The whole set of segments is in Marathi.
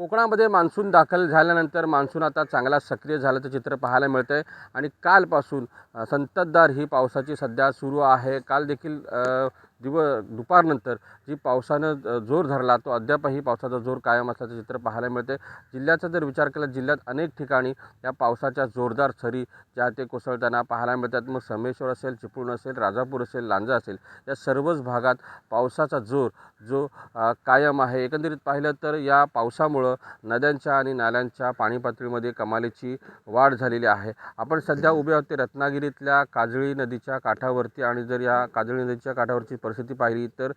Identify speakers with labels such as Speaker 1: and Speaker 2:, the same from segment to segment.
Speaker 1: कोकणामध्ये मान्सून दाखल झाल्यानंतर मान्सून आता चांगला सक्रिय झाल्याचं चित्र पाहायला मिळतं आहे आणि कालपासून संततधार ही पावसाची सध्या सुरू आहे. काल देखील दिव दुपारनंतर जी पावसानं जोर धरला तो अद्यापही पावसाचा जोर कायम असल्याचं चित्र पाहायला मिळते जिल्ह्याचा जर विचार केला जिल्ह्यात अनेक ठिकाणी या पावसाच्या जोरदार सरी ज्या ते कोसळताना पाहायला मिळतात. मग समेश्वर असेल चिपळूण असेल राजापूर असेल लांजा असेल या सर्वच भागात पावसाचा जोर जो कायम आहे. एकंदरीत पाहिलं तर या पावसामुळं नद्यांच्या आणि नाल्यांच्या पाणी पातळीमध्ये कमालीची वाढ झालेली आहे. आपण सध्या उभे आहोत ते रत्नागिरीतल्या काजळी नदीच्या काठावरती आणि जर या काजळी नदीच्या काठावरची परिस्थिती पाहिली तर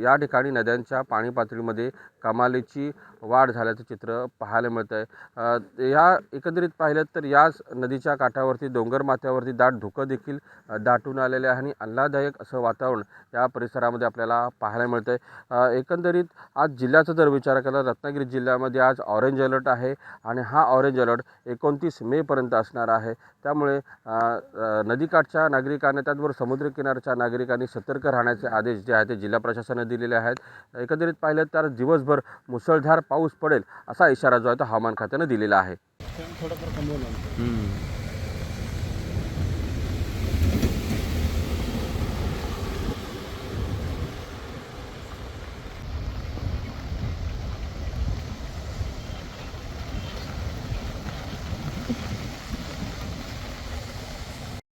Speaker 1: या ठिकाणी नद्यांच्या पाणी पातळीमध्ये कमालीची वाढ झाल्याचं चित्र पाहायला मिळतं आहे या एकंदरीत पाहिलं तर याच नदीच्या काठावरती डोंगर माथ्यावरती दाट धुकं देखील दाटून आलेले आहे आणि आल्हाददायक असं वातावरण या परिसरामध्ये आपल्याला पाहायला मिळतं आहे एकंदरीत आज जिल्ह्याचा जर विचार केला रत्नागिरी जिल्ह्यामध्ये आज ऑरेंज अलर्ट आहे आणि हा ऑरेंज अलर्ट एकोणतीस मेपर्यंत असणार आहे. त्यामुळे नदीकाठच्या नागरिकांनी त्याचबरोबर समुद्रकिनारच्या नागरिकांनी सतर्क राहण्याचे आदेश जे आहेत ते जिल्हा प्रशासनाने दिलेले आहेत. एकंदरीत पाहिलं तर दिवसभर मुसळधार पाऊस पडेल असा इशारा जो आहे तो हवामान खात्यानं दिलेला आहे.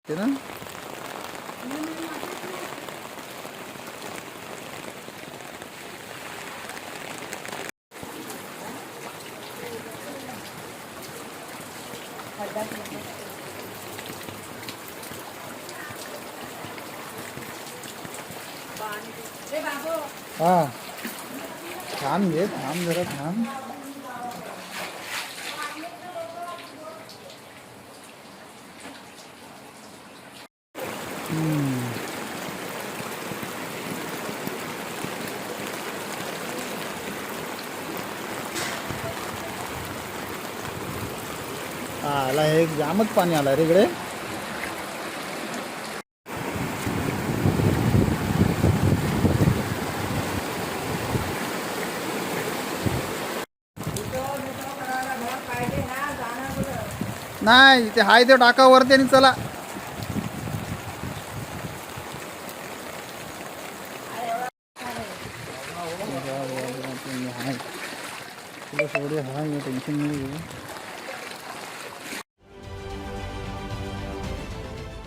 Speaker 2: ते ना? हा थांब घे थांब जरा थांब हम्म. आला हे जामच पाणी आलं रे इकडे. नाही ते हाय ते टाका वरती आणि चला. टेन्शन नाही